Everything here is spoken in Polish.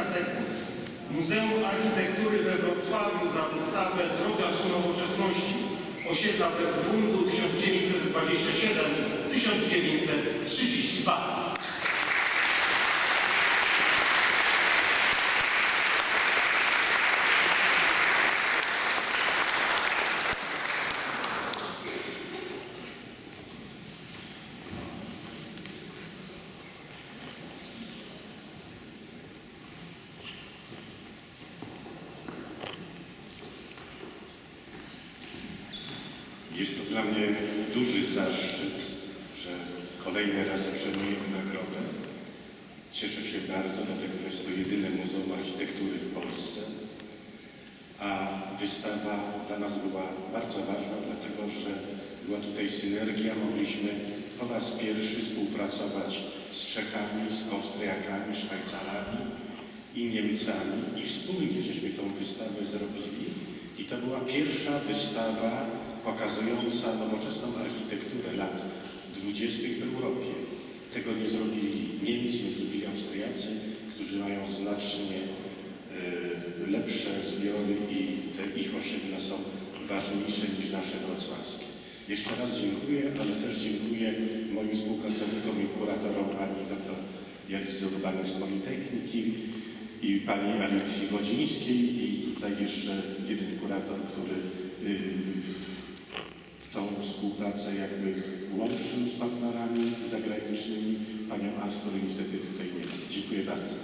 kilka sekund. Muzeum Architektury we Wrocławiu za wystawę Droga ku nowoczesności osiedla Werbundu 1927-1932. Jest to dla mnie duży zaszczyt, że kolejny raz otrzymujemy nagrodę. Cieszę się bardzo, dlatego że jest to jedyne Muzeum Architektury w Polsce. A wystawa dla nas była bardzo ważna, dlatego że była tutaj synergia. Mogliśmy po raz pierwszy współpracować z Czechami, z Austriakami, Szwajcarami i Niemcami i wspólnie żeśmy tą wystawę zrobili. I to była pierwsza wystawa pokazująca nowoczesną architekturę lat 20. w Europie. Tego nie zrobili Niemcy, nie zrobili Austriacy, którzy mają znacznie e, lepsze zbiory i te ich osiedla są ważniejsze niż nasze wrocławskie. Jeszcze raz dziękuję, ale też dziękuję moim współpracownikom i kuratorom pani dr Jadwice Urbanek z Politechniki i pani Alicji Wodzińskiej i tutaj jeszcze jeden kurator, który y, tą współpracę jakby łączył z partnerami zagranicznymi, panią której niestety tutaj nie ma. Dziękuję bardzo.